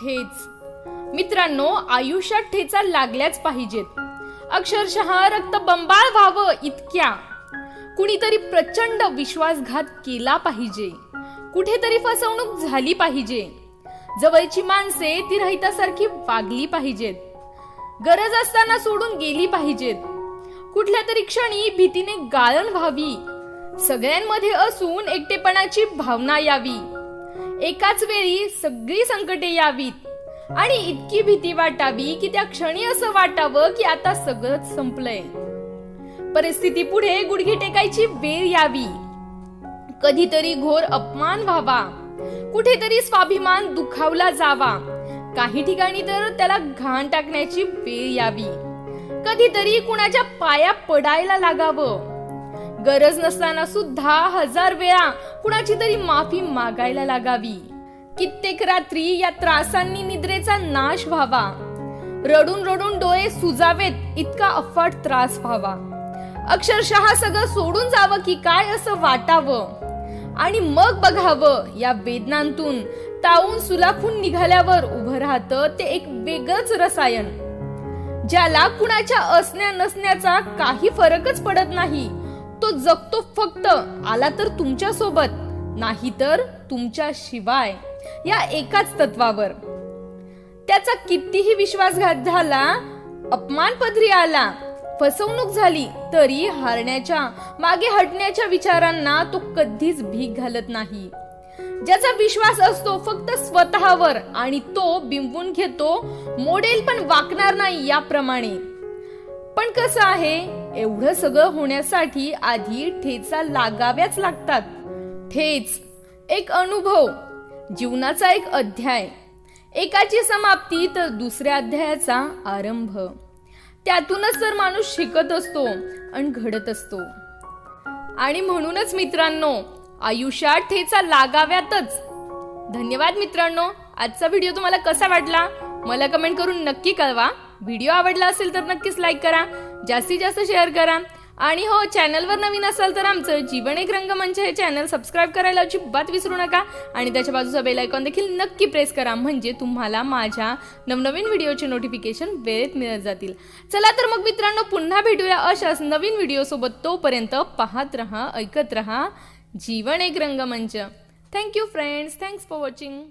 ठेच. मित्रांनो आयुष्यात ठेचा लागल्याच पाहिजेत. अक्षरशः रक्त बंबाळ व्हावं इतक्या. कुणीतरी प्रचंड विश्वासघात केला पाहिजे. कुठेतरी फसवणूक झाली पाहिजे. जवळची माणसे ती रहितासारखी वागली पाहिजेत. गरज असताना सोडून गेली पाहिजेत. कुठल्या तरी क्षणी भीतीने गाळण व्हावी. सगळ्यांमध्ये असून एकटेपणाची भावना यावी. एकाच वेळी सगळी संकटे यावीत. आणि इतकी भीती वाटावी की त्या क्षणी असं वाटावं की आता सगळंच संपलंय. परिस्थिती पुढे गुडघे टेकायची वेळ यावी. कधीतरी घोर अपमान व्हावा. कुठेतरी स्वाभिमान दुखावला जावा. काही ठिकाणी तर त्याला घाण टाकण्याची वेळ यावी. कधीतरी कुणाच्या पाया पडायला लागावं. गरज नसताना सुद्धा हजार वेळा कुणाची तरी माफी मागायला लागावी. कित्येक रात्री या त्रासांनी निद्रेचा नाश व्हावा. रडून रडून डोळे सुजावेत इतका अफाट त्रास व्हावा. अक्षरशः सगळं सोडून जावं की काय असं वाटावं? आणि मग बघावं या वेदनांतून तावून सुलाखून निघाल्यावर उभं राहतं ते एक वेगळंच रसायन. ज्याला कुणाच्या असण्या नसण्याचा काही फरकच पडत नाही तो जगतो फक्त. आला तर तुमच्यासोबत नाही तर तुमच्या शिवाय या एकाच तत्वावर. त्याचा कितीही विश्वासघात झाला अपमान पदरी आला फसवणूक झाली तरी हारण्याच्या मागे हटण्याच्या विचारांना तो कधीच भीक घालत नाही. ज्याचा विश्वास असतो फक्त स्वतःवर आणि तो बिंबून घेतो मोडेल पण वाकणार नाही याप्रमाणे. पण कसं आहे एवढं सगळं होण्यासाठी आधी ठेचा लागाव्याच लागतात. ठेच एक अनुभव जीवनाचा एक अध्याय. एकाची समाप्ती तर दुसऱ्या अध्यायाचा आरंभ. त्यातूनच तर माणूस शिकत असतो आणि घडत असतो. आणि म्हणूनच मित्रांनो आयुष्यात ठेचा लागाव्यातच. धन्यवाद मित्रांनो आजचा व्हिडिओ तुम्हाला कसा वाटला? मला कमेंट करून नक्की कळवा. व्हिडिओ आवडला असेल तर नक्कीच लाईक करा. जास्तीत जास्त शेअर करा. आणि हो चॅनलवर नवीन असाल तर आमचं जीवन एक रंगमंच हे चॅनल सबस्क्राईब करायला अजिबात विसरू नका. आणि त्याच्या बाजूचा बेल आयकॉन देखील नक्की प्रेस करा. म्हणजे तुम्हाला माझ्या नवनवीन व्हिडिओचे नोटिफिकेशन वेळेत मिळत जातील. चला तर मग मित्रांनो पुन्हा भेटूया अशाच नवीन व्हिडिओसोबत तोपर्यंत पाहत रहा ऐकत रहा. जीवन एक रंगमंच. Thank you friends thanks for watching